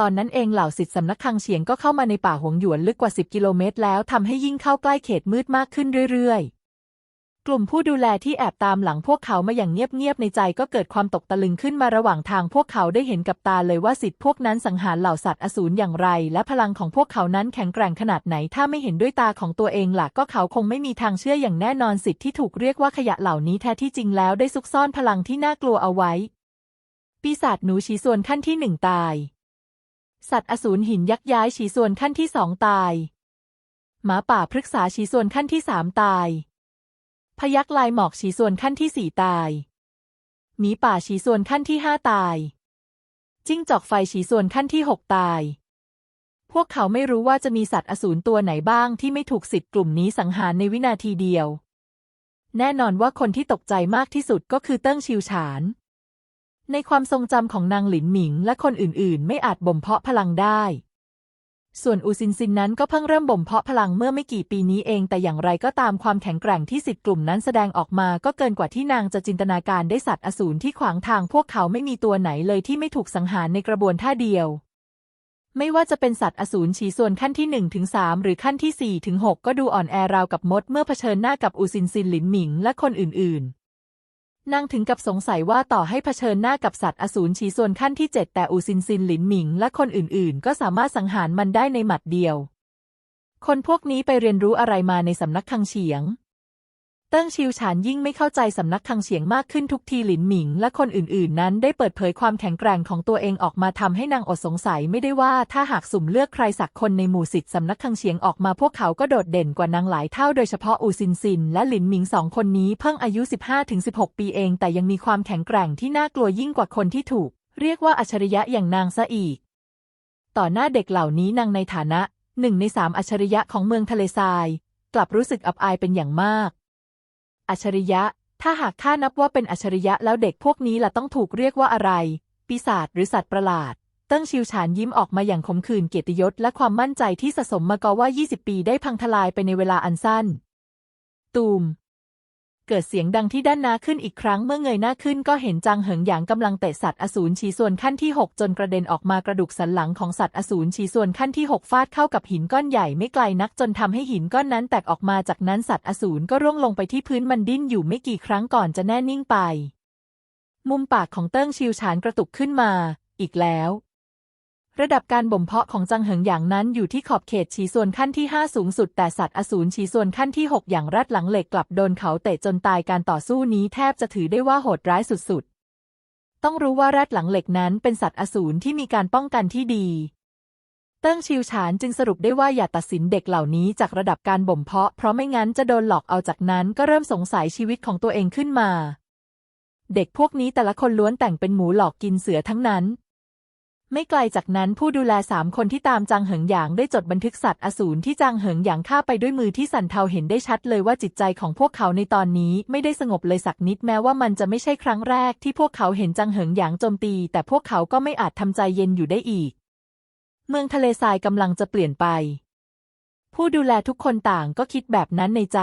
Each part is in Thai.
ตอนนั้นเองเหล่าสิทธิสำนักคังเฉียงก็เข้ามาในป่าหงหยวนลึกกว่า 10 กิโลเมตรแล้วทำให้ยิ่งเข้าใกล้เขตมืดมากขึ้นเรื่อย ๆ กลุ่มผู้ดูแลที่แอบตามหลังพวกเขามาอย่างเงียบ ๆ ในใจก็เกิดความตกตะลึงขึ้นมาระหว่างทางพวกเขาได้เห็นกับตาเลยว่าสิทธิพวกนั้นสังหารเหล่าสัตว์อสูรอย่างไร และพลังของพวกเขานั้นแข็งแกร่งขนาดไหน ถ้าไม่เห็นด้วยตาของตัวเองล่ะก็เขาคงไม่มีทางเชื่ออย่างแน่นอนสิทธิที่ถูกเรียกว่าขยะเหล่านี้แท้ที่จริงแล้วได้ซุกซ่อนพลังที่น่ากลัวเอาไว้ ปีศาจหนูฉีส่วนขั้นที่หนึ่งตาย สัตว์อสูรหินยักษ์ย้ายฉีส่วนขั้นที่สองตาย หมาป่าพฤกษาฉีส่วนขั้นที่สามตาย พยักลายหมอกฉีส่วนขั้นที่สี่ตาย หมีป่าฉีส่วนขั้นที่ห้าตาย จิ้งจอกไฟฉีส่วนขั้นที่หกตาย พวกเขาไม่รู้ว่าจะมีสัตว์อสูรตัวไหนบ้างที่ไม่ถูกสิทธิ์กลุ่มนี้สังหารในวินาทีเดียว แน่นอนว่าคนที่ตกใจมากที่สุดก็คือเติ้งชิวฉาน ในความทรงจำของนางหลินหมิงและคนอื่นๆ ไม่อาจบ่มเพาะพลังได้ ส่วนอูซินซินนั้นก็เพิ่งเริ่มบ่มเพาะพลังเมื่อไม่กี่ปีนี้เอง แต่อย่างไรก็ตามความแข็งแกร่งที่สิทธิ์กลุ่มนั้นแสดงออกมาก็เกินกว่าที่นางจะจินตนาการได้สัตว์อสูรที่ขวางทางพวกเขาไม่มีตัวไหนเลยที่ไม่ถูกสังหารในกระบวนท่าเดียว ไม่ว่าจะเป็นสัตว์อสูรฉีส่วนขั้นที่1นถึงสหรือขั้นที่4ี่ถึงหก็ดูอ่อนแอราวกับมดเมื่อเผชิญหน้ากับอูซินซินหลินหมิงและคนอื่นๆ นางถึงกับสงสัยว่าต่อให้เผชิญหน้ากับสัตว์อสูรฉีส่วนขั้นที่ 7 แต่อูซินซินหลินหมิง และคนอื่นๆ ก็สามารถสังหารมันได้ในหมัดเดียว คนพวกนี้ไปเรียนรู้อะไรมาในสำนักคังเฉียง เติ้งชิวฉานยิ่งไม่เข้าใจสำนักคังเฉียงมากขึ้นทุกทีหลินหมิง และคนอื่นๆ นั้นได้เปิดเผยความแข็งแกร่งของตัวเองออกมาทำให้นางอดสงสัยไม่ได้ว่าถ้าหากสุ่มเลือกใครสักคนในหมู่สิทธิสำนักคังเฉียงออกมาพวกเขาก็โดดเด่นกว่านางหลายเท่าโดยเฉพาะอูซินซิน และหลินหมิงสองคนนี้เพิ่งอายุ 15-16 ปีเอง แต่ยังมีความแข็งแกร่งที่น่ากลัวยิ่งกว่าคนที่ถูก เรียกว่าอัจฉริยะอย่างนางซะอีก ต่อหน้าเด็กเหล่านี้นางในฐานะหนึ่งในสามอัจฉริยะของเมืองทะเลทราย กลับรู้สึกอับอายเป็นอย่างมาก อัจฉริยะ ถ้าหากข้านับว่าเป็นอัจฉริยะแล้วเด็กพวกนี้ล่ะต้องถูกเรียกว่าอะไร ปีศาจหรือสัตว์ประหลาดเติ้งชิวฉานยิ้มออกมาอย่างขมขื่นเกียรติยศและความมั่นใจที่สะสมมาก็ว่า 20 ปีได้พังทลายไปในเวลาอันสั้น ตูม เกิดเสียงดังที่ด้านหน้าขึ้นอีกครั้งเมื่อเงยหน้าขึ้นก็เห็นจางเหิงหยางกำลังเตะสัตว์อสูรฉีส่วนขั้นที่ 6 จนกระเด็นออกมากระดูกสันหลังของสัตว์อสูรฉีส่วนขั้นที่ 6 ฟาดเข้ากับหินก้อนใหญ่ไม่ไกลนักจนทำให้หินก้อนนั้นแตกออกมาจากนั้นสัตว์อสูรก็ร่วงลงไปที่พื้นมันดิ้นอยู่ไม่กี่ครั้งก่อนจะแน่นิ่งไป มุมปากของเติ้งชิวฉานกระตุกขึ้นมา อีกแล้ว ระดับการบ่มเพาะของจังเหิงหยางนั้นอยู่ที่ขอบเขตฉีส่วนขั้นที่ 5 สูงสุด แต่สัตว์อสูรฉีส่วนขั้นที่ 6 อย่างรัดหลังเหล็กกลับโดนเขาเตะจนตายการต่อสู้นี้แทบจะถือได้ว่าโหดร้ายสุดๆ ต้องรู้ว่ารัดหลังเหล็กนั้นเป็นสัตว์อสูรที่มีการป้องกันที่ดี เติ้งชิวฉานจึงสรุปได้ว่าอย่าตัดสินเด็กเหล่านี้จากระดับการบ่มเพาะ เพราะไม่งั้นจะโดนหลอกเอาจากนั้นก็เริ่มสงสัยชีวิตของตัวเองขึ้นมา เด็กพวกนี้แต่ละคนล้วนแต่งเป็นหมูหลอกกินเสือทั้งนั้น ไม่ไกลจากนั้นผู้ดูแลสามคนที่ตามจางเหิงหยางได้จดบันทึกสัตว์อสูรที่จางเหิงหยางฆ่าไปด้วยมือที่สันเทาเห็นได้ชัดเลยว่าจิตใจของพวกเขาในตอนนี้ไม่ได้สงบเลยสักนิดแม้ว่ามันจะไม่ใช่ครั้งแรกที่พวกเขาเห็นจางเหิงหยางโจมตี แต่พวกเขาก็ไม่อาจทำใจเย็นอยู่ได้อีก เมืองทะเลทรายกำลังจะเปลี่ยนไป ผู้ดูแลทุกคนต่างก็คิดแบบนั้นในใจ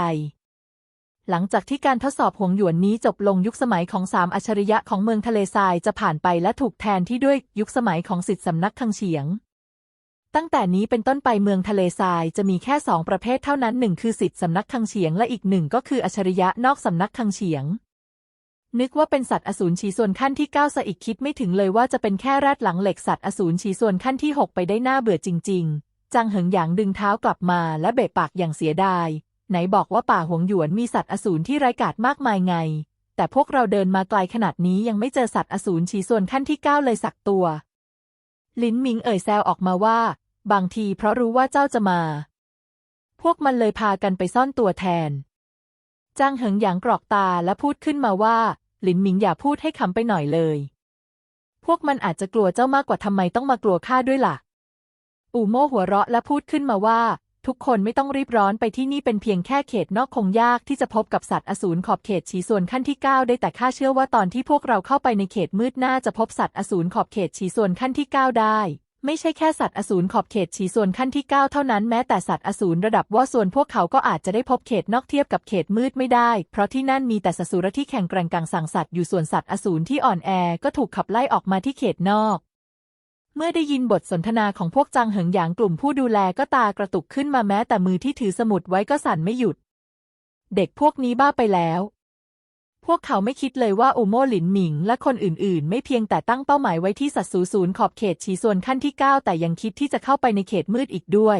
หลังจากที่การทดสอบหวงหยวนนี้จบลงยุคสมัยของสามอัจฉริยะของเมืองทะเลทรายจะผ่านไปและถูกแทนที่ด้วยยุคสมัยของสิทธิสำนักคังเฉียง ตั้งแต่นี้เป็นต้นไปเมืองทะเลทรายจะมีแค่สองประเภทเท่านั้นหนึ่งคือสิทธิสำนักคังเฉียงและอีกหนึ่งก็คืออัจฉริยะนอกสำนักคังเฉียง นึกว่าเป็นสัตว์อสูรฉีส่วนขั้นที่เก้าซะอีกคิดไม่ถึงเลยว่าจะเป็นแค่แรดหลังเหล็กสัตว์อสูรฉีส่วนขั้นที่หกไปได้หน่าเบื่อจริง ๆจางเหิงหยางดึงเท้ากลับมาและเบะปากอย่างเสียดาย ไหนบอกว่าป่าหวงหยวนมีสัตว์อสูรที่ไร้กาจมากมายไง แต่พวกเราเดินมาไกลขนาดนี้ยังไม่เจอสัตว์อสูรฉีส่วนขั้นที่เก้าเลยสักตัว ลินหมิงเอ่ยแซวออกมาว่า บางทีเพราะรู้ว่าเจ้าจะมา พวกมันเลยพากันไปซ่อนตัวแทนจางเหิงหยางกรอกตาและพูดขึ้นมาว่าหลินหมิงอย่าพูดให้ขำไปหน่อยเลย พวกมันอาจจะกลัวเจ้ามากกว่าทำไมต้องมากลัวข้าด้วยล่ะ อู่โม่หัวเราะและพูดขึ้นมาว่า ทุกคนไม่ต้องรีบร้อนไปที่นี่เป็นเพียงแค่เขตนอกคงยากที่จะพบกับสัตว์อสูรขอบเขตฉีส่วนขั้นที่ 9 ได้แต่ข้าเชื่อว่าตอนที่พวกเราเข้าไปในเขตมืดน่าจะพบสัตว์อสูรขอบเขตฉีส่วนขั้นที่ 9 ได้ ไม่ใช่แค่สัตว์อสูรขอบเขตฉีส่วนขั้นที่ 9 เท่านั้นแม้แต่สัตว์อสูรระดับว่าส่วนพวกเขาก็อาจจะได้พบเขตนอกเทียบกับเขตมืดไม่ได้ เพราะที่นั่นมีแต่สสุรที่แข่งแกร่งกังสังสัตว์อยู่ส่วนสัตว์อสูรที่อ่อนแอก็ถูกขับไล่ออกมาที่เขตนอก เมื่อได้ยินบทสนทนาของพวกจังเหิงหยางกลุ่มผู้ดูแลก็ตากระตุกขึ้นมาแม้แต่มือที่ถือสมุดไว้ก็สั่นไม่หยุด เด็กพวกนี้บ้าไปแล้ว พวกเขาไม่คิดเลยว่าอูโม่หลินหมิง และคนอื่นๆ ไม่เพียงแต่ตั้งเป้าหมายไว้ที่สัตว์สูศูนย์ขอบเขตชีส่วนขั้นที่ 9 แต่ยังคิดที่จะเข้าไปในเขตมืดอีกด้วย